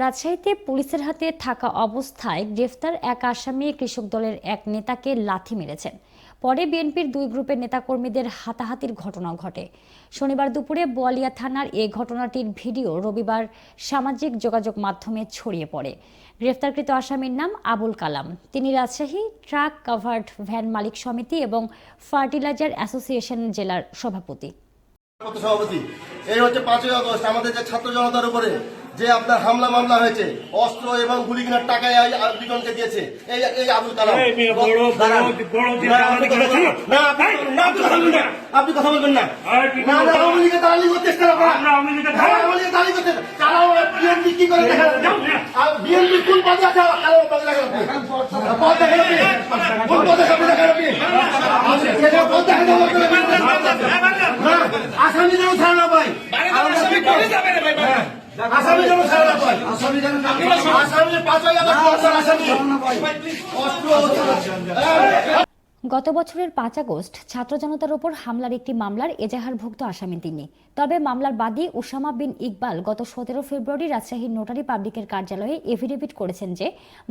রাজশাহীতে পুলিশের হাতে থাকা অবস্থায় গ্রেফতার এক আসামি কৃষক দলের এক নেতাকে লাথি মেরেছেন পরে বিএনপির দুই গ্রুপের নেতাকর্মীদের হাতাহাতির ঘটনা ঘটে। শনিবার দুপুরে বোয়ালিয়া থানার এই ঘটনাটির ভিডিও রবিবার সামাজিক যোগাযোগ মাধ্যমে ছড়িয়ে পড়ে। গ্রেফতারকৃত আসামির নাম আবুল কালাম। তিনি রাজশাহী ট্রাক কাভার্ড ভ্যান মালিক সমিতি এবং ফার্টিলাইজার অ্যাসোসিয়েশন জেলার সভাপতি। সভাপতি। এই হচ্ছে পাঁচই আগস্ট। আমাদের যে ছাত্র জনতার উপরে যে আপনার হামলা মামলা হয়েছে অস্ত্র এবং গুলি কিনার টাকায় দুজনকে দিয়েছে এই এই আবুল কালাম আপনি কথা বলবেন না। কি আওয়ামী লীগের দালালি করতে হ্যাঁ, করে কোন পদে আছে? পদে দেখেন আপনি। কোন পদে পদ দেখেন আসামি যেন ছাড়া না পায়। আসামি যেন ছাড়া না পায়। আসামি যেন আসামি পাঁচ হাজার আসামি অস্ত্র অস্ত্র। গত বছরের পাঁচ আগস্ট ছাত্র জনতার উপর হামলার একটি মামলার এজাহারভুক্ত আসামি তিনি। তবে মামলার বাদী ওসামা বিন ইকবাল গত সতেরো ফেব্রুয়ারি রাজশাহীর নোটারি পাবলিকের কার্যালয়ে এফিডেভিট করেছেন যে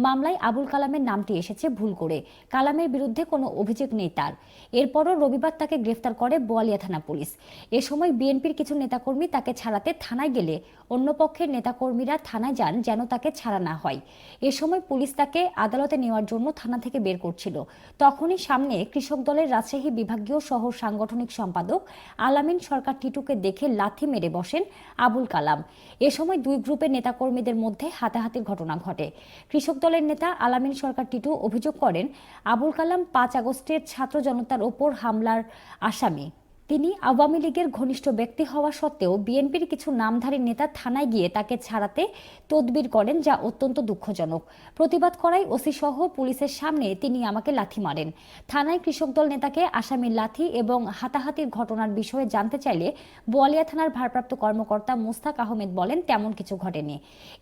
মামলায় আবুল কালামের নামটি এসেছে ভুল করে। কালামের বিরুদ্ধে কোনো অভিযোগ নেই তার। এরপরও রবিবার তাকে গ্রেফতার করে বোয়ালিয়া থানা পুলিশ। এ সময় বিএনপির কিছু নেতাকর্মী তাকে ছাড়াতে থানায় গেলে অন্য পক্ষের নেতাকর্মীরা থানায় যান যেন তাকে ছাড়া না হয়। এ সময় পুলিশ তাকে আদালতে নেওয়ার জন্য থানা থেকে বের করছিল। তখনই সামনে কৃষক দলের রাজশাহী বিভাগীয় সহ সাংগঠনিক সম্পাদক আলামিন সরকার টিটুকে দেখে লাথি মেরে বসেন আবুল কালাম। এ সময় দুই গ্রুপের নেতাকর্মীদের মধ্যে হাতাহাতির ঘটনা ঘটে। কৃষক দলের নেতা আলামিন সরকার টিটু অভিযোগ করেন, আবুল কালাম পাঁচ আগস্টের ছাত্র জনতার ওপর হামলার আসামি। তিনি আওয়ামী লীগের ঘনিষ্ঠ ব্যক্তি হওয়া সত্ত্বেও বিএনপির কিছু নামধারী নেতা থানায় গিয়ে তাকে ছাড়াতে তদবির করেন, যা অত্যন্ত দুঃখজনক। প্রতিবাদ করায় ওসি সহ পুলিশের সামনে তিনি আমাকে লাথি মারেন। থানায় কৃষক দল নেতাকে আসামির লাথি এবং হাতাহাতির ঘটনার বিষয়ে জানতে চাইলে বোয়ালিয়া থানার ভারপ্রাপ্ত কর্মকর্তা মুস্তাক আহমেদ বলেন, তেমন কিছু ঘটেনি।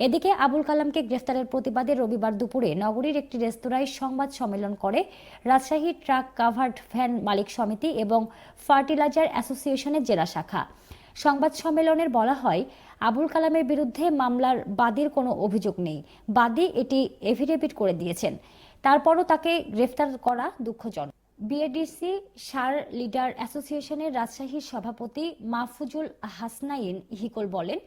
এদিকে আবুল কালামকে গ্রেফতারের প্রতিবাদে রবিবার দুপুরে নগরীর একটি রেস্তোরাঁয় সংবাদ সম্মেলন করে রাজশাহী ট্রাক কাভার্ড ভ্যান মালিক সমিতি এবং ফার্টিলাইজার অ্যাসোসিয়েশনের জেলা শাখা। সংবাদ সম্মেলনের বলা হয়, আবুল কালামের বিরুদ্ধে মামলার বাদীর কোনো অভিযোগ নেই। বাদী এটি এফিডেভিট করে দিয়েছেন। তারপরও তাকে গ্রেফতার করা দুঃখজনক। বিএডিসি সার লিডার অ্যাসোসিয়েশনের রাজশাহীর সভাপতি মাহফুজুল হাসনাইন হিকল বলেন,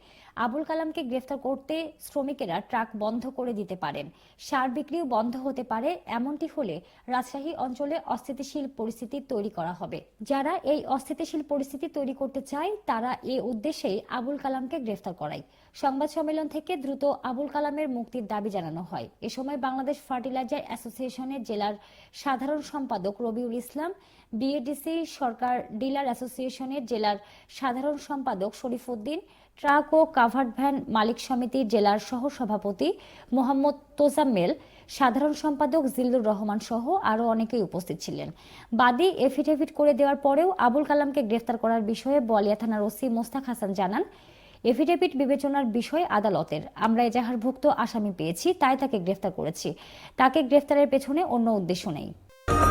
আবুল কালামকে গ্রেফতার করতে শ্রমিকেরা ট্রাক বন্ধ করে দিতে পারেন। সার বিক্রিও বন্ধ হতে পারে, এমনটি হলে রাজশাহী অঞ্চলে অস্থিতিশীল পরিস্থিতি তৈরি করা হবে। যারা এই অস্থিতিশীল পরিস্থিতি তৈরি করতে চায়, তারা এ উদ্দেশ্যেই আবুল কালামকে গ্রেফতার করায়। সংবাদ সম্মেলন থেকে দ্রুত আবুল কালামের মুক্তির দাবি জানানো হয়। এ সময় বাংলাদেশ ফার্টিলাইজার অ্যাসোসিয়েশনের জেলার সাধারণ সম্পাদক রবিউল ইসলাম, বিএডিসি সরকার ডিলার অ্যাসোসিয়েশনের জেলার সাধারণ সম্পাদক শরীফউদ্দিন ট্রাক ও কাভার্ড ভ্যান মালিক সমিতির জেলার সহ সভাপতি মোহাম্মদ তোজাম্মেল, সাধারণ সম্পাদক জিল্লুর রহমান সহ আরও অনেকেই উপস্থিত ছিলেন। বাদী এফিডেভিট করে দেওয়ার পরেও আবুল কালামকে গ্রেফতার করার বিষয়ে বলিয়া থানার ওসি মোস্তাক হাসান জানান, এফিডেভিট বিবেচনার বিষয় আদালতের। আমরা এজাহারভুক্ত আসামি পেয়েছি, তাই তাকে গ্রেফতার করেছি। তাকে গ্রেফতারের পেছনে অন্য উদ্দেশ্য নেই।